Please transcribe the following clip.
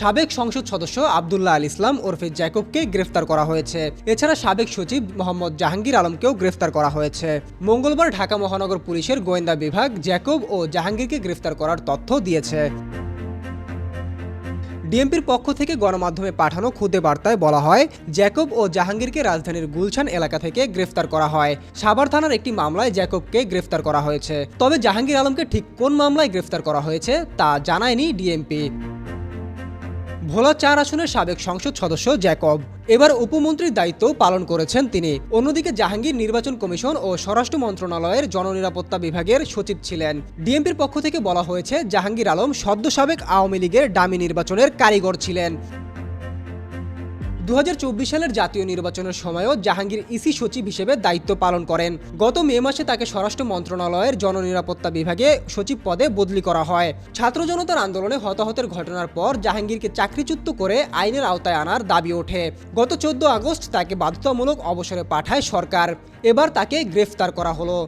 সাবেক সংসদ সদস্য আবদুল্লাহ আল ইসলাম ওরফে জ্যাকবকে গ্রেফতার করা হয়েছে। এছাড়া সাবেক সচিব মোহাম্মদ জাহাঙ্গীর আলমকেও গ্রেফতার করা হয়েছে। মঙ্গলবার ঢাকা মহানগর পুলিশের গোয়েন্দা বিভাগ জ্যাকব ও জাহাঙ্গীরকে গ্রেফতার করার তথ্য দিয়েছে। ডিএমপির পক্ষ থেকে গণমাধ্যমে পাঠানো খুদে বার্তায় বলা হয়, জ্যাকব ও জাহাঙ্গীরকে রাজধানীর গুলশান এলাকা থেকে গ্রেফতার করা হয়। সাভার থানার একটি মামলায় জ্যাকবকে গ্রেফতার করা হয়েছে। তবে জাহাঙ্গীর আলমকে ঠিক কোন মামলায় গ্রেফতার করা হয়েছে তা জানায়নি ডিএমপি। ভোলা চার আসনের সাবেক সংসদ সদস্য জ্যাকব। এবার উপমন্ত্রীর দায়িত্ব পালন করেছেন তিনি। অন্যদিকে জাহাঙ্গীর নির্বাচন কমিশন ও স্বরাষ্ট্র মন্ত্রণালয়ের জননিরাপত্তা বিভাগের সচিব ছিলেন। ডিএমপির পক্ষ থেকে বলা হয়েছে, জাহাঙ্গীর আলম সদ্য সাবেক আওয়ামী লীগের ডামি নির্বাচনের কারিগর ছিলেন। দু হাজার চব্বিশ সালের জাতীয় নির্বাচনের সময়ও জাহাঙ্গীর ইসি সচিব হিসেবে দায়িত্ব পালন করেন। গত মে মাসে তাকে স্বরাষ্ট্র মন্ত্রণালয়ের জননিরাপত্তা বিভাগে সচিব পদে বদলি করা হয়। ছাত্র জনতার আন্দোলনে হতাহতের ঘটনার পর জাহাঙ্গীরকে চাকরিচ্যুত করে আইনের আওতায় আনার দাবি ওঠে। গত চোদ্দ আগস্ট তাকে বাধ্যতামূলক অবসরে পাঠায় সরকার। এবার তাকে গ্রেফতার করা হলো।